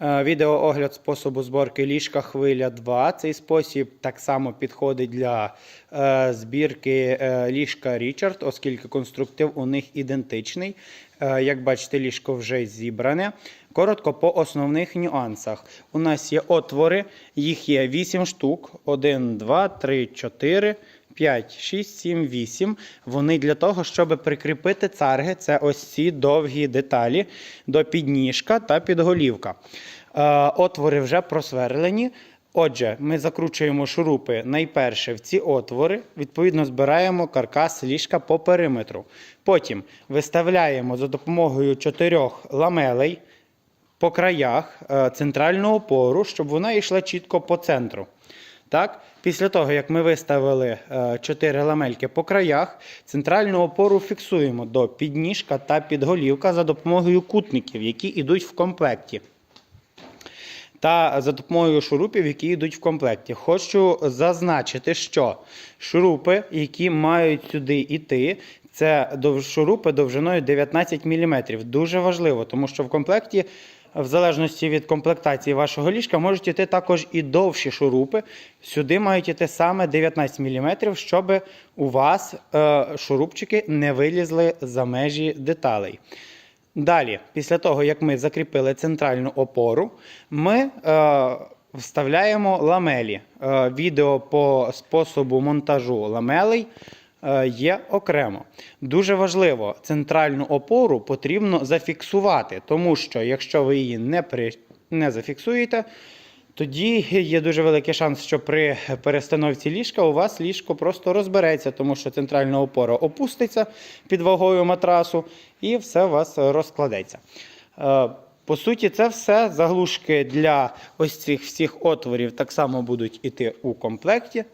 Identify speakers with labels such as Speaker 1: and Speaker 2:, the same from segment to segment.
Speaker 1: Е, Відеоогляд способу зборки ліжка хвиля 2. Цей спосіб так само підходить для е, збірки е, ліжка Річард, оскільки конструктив у них ідентичний. Як бачите, ліжко вже зібране. Коротко по основних нюансах. У нас є отвори, їх є 8 штук: 1, 2, 3, 4. 5, 6, 7, 8. Вони для того, щоб прикріпити царги, це ось ці довгі деталі до підніжка та підголівка. Е, отвори вже просверлені. Отже, ми закручуємо шурупи найперше в ці отвори, відповідно, збираємо каркас ліжка по периметру. Потім виставляємо за допомогою чотирьох ламелей по краях е, центральну опору, щоб вона йшла чітко по центру. Так? Після того, як ми виставили 4 ламельки по краях, центральну опору фіксуємо до підніжка та підголівка за допомогою кутників, які йдуть в комплекті. Та за допомогою шурупів, які йдуть в комплекті. Хочу зазначити, що шурупи, які мають сюди йти, це шурупи довжиною 19 мм. Дуже важливо, тому що в комплекті, в залежності від комплектації вашого ліжка, можуть йти також і довші шурупи. Сюди мають йти саме 19 мм, щоб у вас е, шурупчики не вилізли за межі деталей. Далі, після того, як ми закріпили центральну опору, ми е, вставляємо ламелі. Е, відео по способу монтажу ламелей е, є окремо. Дуже важливо, центральну опору потрібно зафіксувати, тому що якщо ви її не, при, не зафіксуєте, тоді є дуже великий шанс, що при перестановці ліжка у вас ліжко просто розбереться, тому що центральна опора опуститься під вагою матрасу і все у вас розкладеться. Е, По суті, це все заглушки для ось цих всіх отворів так само будуть іти у комплекті.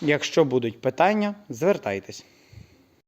Speaker 1: Якщо будуть питання, звертайтесь.